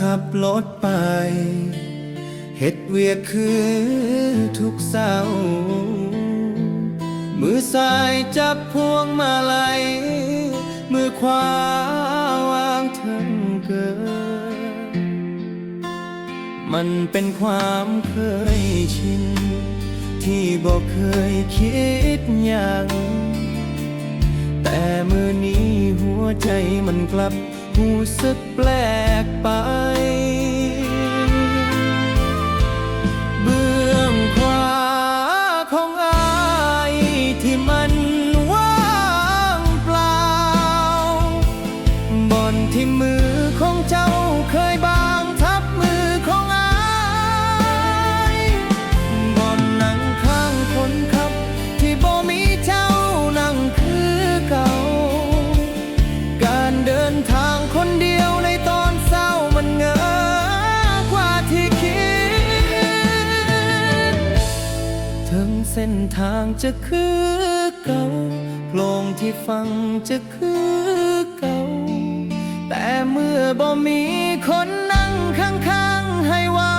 ขับรถไป เฮ็ดเวียกคือทุกเศร้ามือซ้ายจับพวงมาลัย มือขวาวางทั้งเกินมันเป็นความเคยชิน ที่บอกเคยคิดอย่าง แต่มือนี้หัวใจมันกลับ หูสึกแปลกไป เบื้องขวาของอายที่มันว่างเปล่าบอนที่มือของเจ้า จะคือเก่าโปรงที่ฟังจะคือเก่า แต่เมื่อบ่มีคนนั่งข้างๆให้ว้า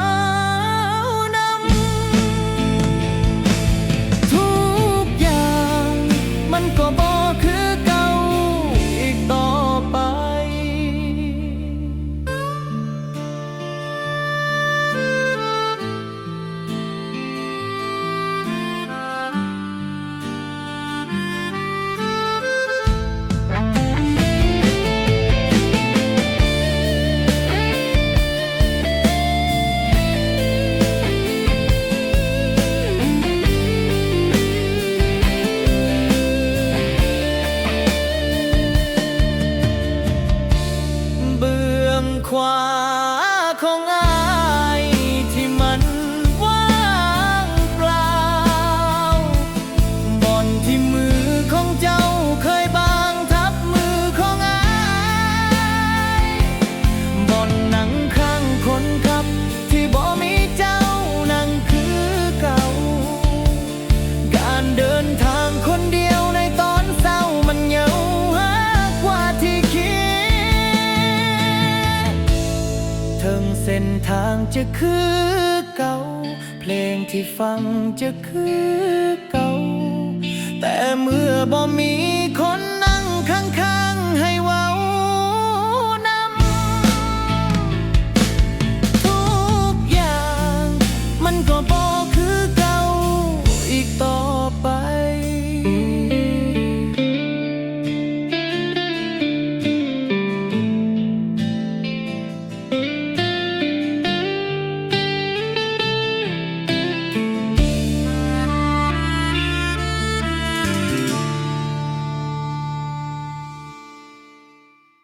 ส้นทางจะคือเก่า เพลงที่ฟังจะคือเก่า แต่เมื่อบ่มี